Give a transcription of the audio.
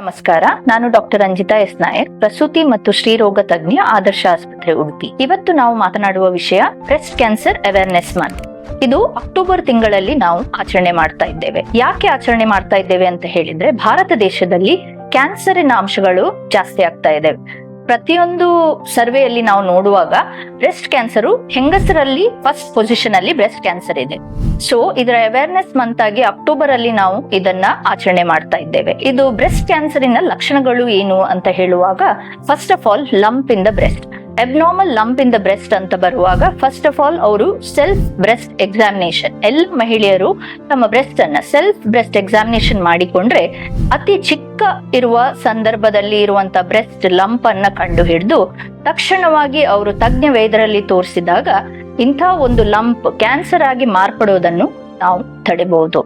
ನಮಸ್ಕಾರ. ನಾನು doctor Ranjita S Nayak, ಪ್ರಸೂತಿ ಮತ್ತು ಶ್ರೀರೋಗ ತಜ್ಞ, ಆದರ್ಶ ಆಸ್ಪತ್ರೆ ಉಡುಪಿ. ಇವತ್ತು ನಾವು ಮಾತನಾಡುವ ವಿಷಯ, ಬ್ರೆಸ್ಟ್ ಕ್ಯಾನ್ಸರ್ ಅವೇರ್ನೆಸ್ ಮಂತ್. ಇದು ಅಕ್ಟೋಬರ್ ತಿಂಗಳಲ್ಲಿ ನಾವು ಆಚರಣೆ ಮಾಡ್ತಾ ಇದ್ದೇವೆ. ಯಾಕೆ ಆಚರಣೆ ಮಾಡ್ತಾ ಇದ್ದೇವೆ ಅಂತ ಹೇಳಿದ್ರೆ, ಭಾರತ ದೇಶದಲ್ಲಿ ಕ್ಯಾನ್ಸರಿನ ಅಂಶಗಳು ಜಾಸ್ತಿ ಆಗ್ತಾ ಇದೆ ಪ್ರತಿಯೊಂದು ಸರ್ವೆಯಲ್ಲಿ ನಾವು ನೋಡುವಾಗ ಬ್ರೆಸ್ಟ್ ಕ್ಯಾನ್ಸರು ಹೆಂಗಸರಲ್ಲಿ ಫಸ್ಟ್ ಪೊಸಿಷನ್ ಅಲ್ಲಿ ಬ್ರೆಸ್ಟ್ ಕ್ಯಾನ್ಸರ್ ಇದೆ. ಸೊ ಇದರ ಅವೇರ್ನೆಸ್ ಮಂತ್ ಆಗಿ ಅಕ್ಟೋಬರ್ ಅಲ್ಲಿ ನಾವು ಇದನ್ನ ಆಚರಣೆ ಮಾಡ್ತಾ ಇದ್ದೇವೆ. ಇದು ಬ್ರೆಸ್ಟ್ ಕ್ಯಾನ್ಸರಿನ ಲಕ್ಷಣಗಳು ಏನು ಅಂತ ಹೇಳುವಾಗ first of all lump in the breast abnormal lump in the breast ಅಂತ ಬರುವಾಗ ಫಸ್ಟ್ ಆಫ್ ಆಲ್ ಅವರು ಸೆಲ್ಫ್ ಬ್ರೆಸ್ಟ್ ಎಕ್ಸಾಮಿನೇಷನ್ ಎಲ್ಲ ಮಹಿಳೆಯರು ತಮ್ಮ ಬ್ರೆಸ್ಟ್ ಅನ್ನ ಸೆಲ್ಫ್ ಬ್ರೆಸ್ಟ್ ಎಕ್ಸಾಮಿನೇಷನ್ ಮಾಡಿಕೊಂಡ್ರೆ, ಅತಿ ಚಿಕ್ಕ ಇರುವ ಸಂದರ್ಭದಲ್ಲಿ ಇರುವಂತ ಬ್ರೆಸ್ಟ್ ಲಂಪ್ ಅನ್ನ ಕಂಡು ಹಿಡಿದು ತಕ್ಷಣವಾಗಿ ಅವರು ತಜ್ಞ ವೈದ್ಯರಲ್ಲಿ ತೋರಿಸಿದಾಗ ಇಂಥ ಒಂದು ಲಂಪ್ ಕ್ಯಾನ್ಸರ್ ಆಗಿ ಮಾರ್ಪಡೋದನ್ನು ನಾವು ತಡೆಬಹುದು.